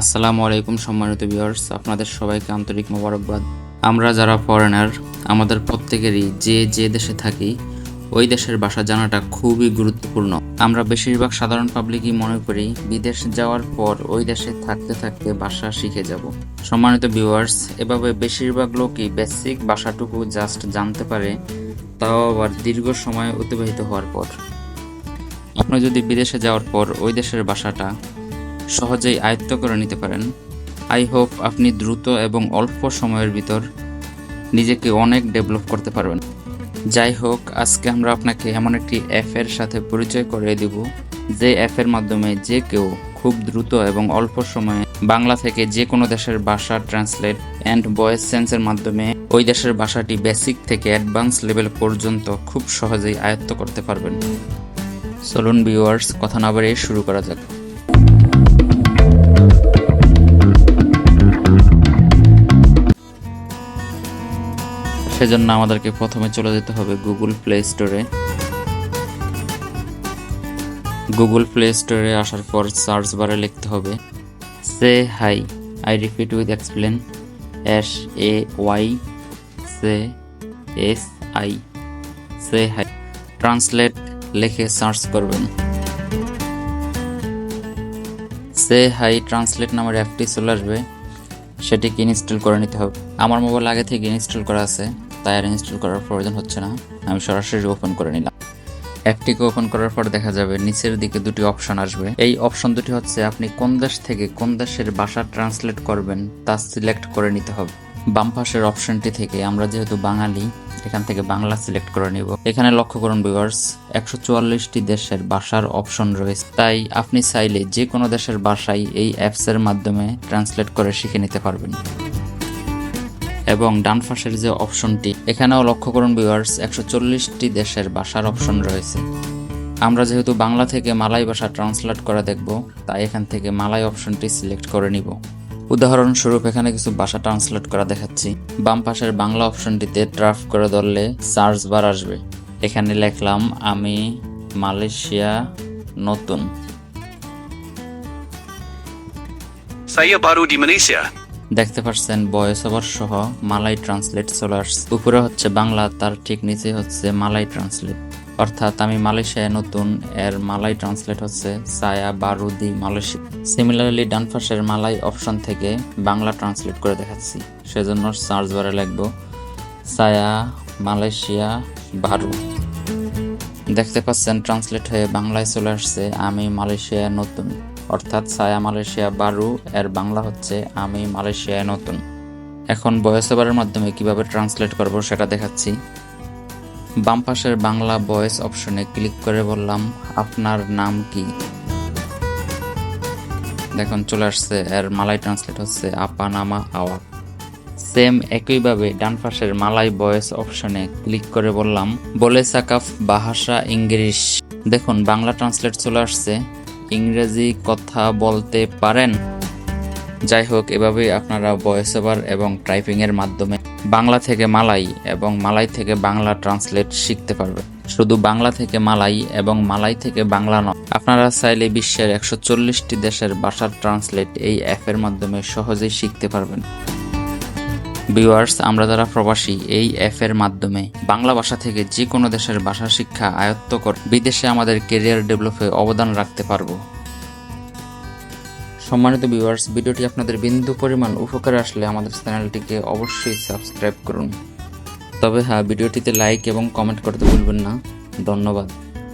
আসসালামু আলাইকুম সম্মানিত ভিউয়ার্স, আপনাদের সবাইকে আন্তরিক মোবারকবাদ। আমরা যারা ফরেনার আমাদের প্রত্যেকেরই যে যে দেশে থাকি, ওই দেশের ভাষা জানাটা খুবই গুরুত্বপূর্ণ। আমরা বেশিরভাগ সাধারণ পাবলিকই মনে করি, বিদেশ যাওয়ার পর ওই দেশে থাকতে থাকতে ভাষা শিখে যাব। সম্মানিত ভিউয়ার্স, এভাবে বেশিরভাগ লোকই বেসিক ভাষাটুকু জাস্ট জানতে পারে, তাও আবার দীর্ঘ সময় অতিবাহিত হওয়ার পর। আপনি যদি বিদেশে যাওয়ার পর ওই দেশের ভাষাটা সহজেই আয়ত্ত করে নিতে পারেন। আই হোপ আপনি দ্রুত এবং অল্প সময়ের ভিতর নিজেকে অনেক ডেভেলপ করতে পারবেন। যাই হোক, আজকে আমরা আপনাকে এমন একটি অ্যাপের সাথে পরিচয় করে দেব, যে অ্যাপের মাধ্যমে যে কেউ খুব দ্রুত এবং অল্প সময়ে বাংলা থেকে যে কোনো দেশের ভাষা ট্রান্সলেট অ্যান্ড ভয়েস সেন্সের মাধ্যমে ওই দেশের ভাষাটি বেসিক থেকে অ্যাডভান্স লেভেল পর্যন্ত খুব সহজেই আয়ত্ত করতে পারবেন। চলুন ভিউয়ার্স কথা না বাড়িয়ে শুরু করা যাক। সেজন্য আমাদেরকে প্রথমে চলে যেতে হবে গুগল প্লে স্টোরে গুগল প্লে স্টোরে আসার পর সার্চ বারে লিখতে হবে say hi I repeat with explain S A Y say S I say hi translate লিখে সার্চ করবেন। সে হাই ট্রান্সলেট নামের অ্যাপটি চলে আসবে, সেটিকে ইনস্টল করে নিতে হবে। আমার মোবাইল আগে থেকে ইনস্টল করা আছে। তাই ইনস্টল করার প্রয়োজন হচ্ছে না। আমি সরাসরি ওপেন করে নিলাম। অ্যাপটিকে ওপেন করার পর দেখা যাবে নিচের দিকে দুটি অপশন আসবে। এই অপশন দুটি হচ্ছে আপনি কোন দেশ থেকে কোন দেশের ভাষা ট্রান্সলেট করবেন তা সিলেক্ট করে নিতে হবে। বাম পাশের অপশনটি থেকে আমরা যেহেতু বাঙালি, এখান থেকে বাংলা সিলেক্ট করে নিব। এখানে লক্ষ্য করুন ভিউয়ার্স একশো চুয়াল্লিশটি দেশের ভাষার অপশন রয়েছে। তাই আপনি চাইলে যে কোনো দেশের ভাষায় এই অ্যাপসের মাধ্যমে ট্রান্সলেট করে শিখে নিতে পারবেন। এবং ডান পাশের যে অপশনটি, এখানেও লক্ষ্য করুন ভিউয়ার্স একশো চল্লিশটি দেশের ভাষার অপশন রয়েছে। আমরা যেহেতু বাংলা থেকে মালাই ভাষা ট্রান্সলেট করা দেখব, তাই এখান থেকে মালাই অপশনটি সিলেক্ট করে নিব। উদাহরণস্বরূপ, এখানে কিছু ভাষা ট্রান্সলেট করা দেখাচ্ছি। বাম পাশের বাংলা অপশনটিতে ড্রাফট করে ধরলে সার্চ বার আসবে। এখানে লিখলাম, আমি মালয়েশিয়া নতুন. দেখতে পাচ্ছেন ভয়েস ওভার সহ মালাই ট্রান্সলেট আসছে। উপরে হচ্ছে বাংলা, তার ঠিক নিচে হচ্ছে মালাই ট্রান্সলেট অর্থাৎ আমি মালয়েশিয়ায় নতুন, এর মালাই ট্রান্সলেট হচ্ছে সায়া বারুদি মালয়েশিয়া। সিমিলারলি ডান পাশের মালাই অপশন থেকে বাংলা ট্রান্সলেট করে দেখাচ্ছি। সেজন্য সার্চ বারে লিখব, সায়া মালয়েশিয়া বারু দেখতে পাচ্ছেন ট্রান্সলেট হয়ে বাংলায় চলে আসছে, আমি মালয়েশিয়ায় নতুন। অর্থাৎ ছায়া মালয়েশিয়া বারু, এর বাংলা হচ্ছে আমি মালয়েশিয়ায় নতুন। এখন ভয়েস ওভারের মাধ্যমে কীভাবে ট্রান্সলেট করব সেটা দেখাচ্ছি। বাম পাশের বাংলা ভয়েস অপশনে ক্লিক করে বললাম, আপনার নাম কি? দেখুন, চলে আসছে, এর মালাই ট্রান্সলেট হচ্ছে আপা নামা আওয়া। সেম একইভাবে ডান পাশের মালাই ভয়েস অপশনে ক্লিক করে বললাম, বলে সাকাফ বাহাসা ইংলিশ। দেখুন, বাংলা ট্রান্সলেট চলে আসছে। ইংরেজি কথা বলতে পারেন। যাই হোক, এভাবেই আপনারা ভয়েস ওভার এবং টাইপিং এর মাধ্যমে বাংলা থেকে মালাই এবং মালাই থেকে বাংলা ট্রান্সলেট শিখতে পারবে শুধু বাংলা থেকে মালাই এবং মালাই থেকে বাংলা নয়, আপনারা চাইলে বিশ্বের একশো চল্লিশটি দেশের ভাষার ট্রান্সলেট এই অ্যাপের মাধ্যমে সহজেই শিখতে পারবেন। ভিউয়ার্স আমরা যারা প্রবাসী, এই অ্যাপের মাধ্যমে বাংলা ভাষা থেকে যে কোনো দেশের ভাষা শিক্ষা আয়ত্ত করে, বিদেশে আমাদের কেরিয়ার ডেভেলপে অবদান রাখতে পারব। সম্মানিত ভিউয়ার্স ভিডিওটি আপনাদের বিন্দু পরিমাণ উপকারে আসলে আমাদের চ্যানেলটিকে অবশ্যই সাবস্ক্রাইব করুন। তবে হ্যাঁ ভিডিওটিতে লাইক এবং কমেন্ট করতে ভুলবেন না। ধন্যবাদ।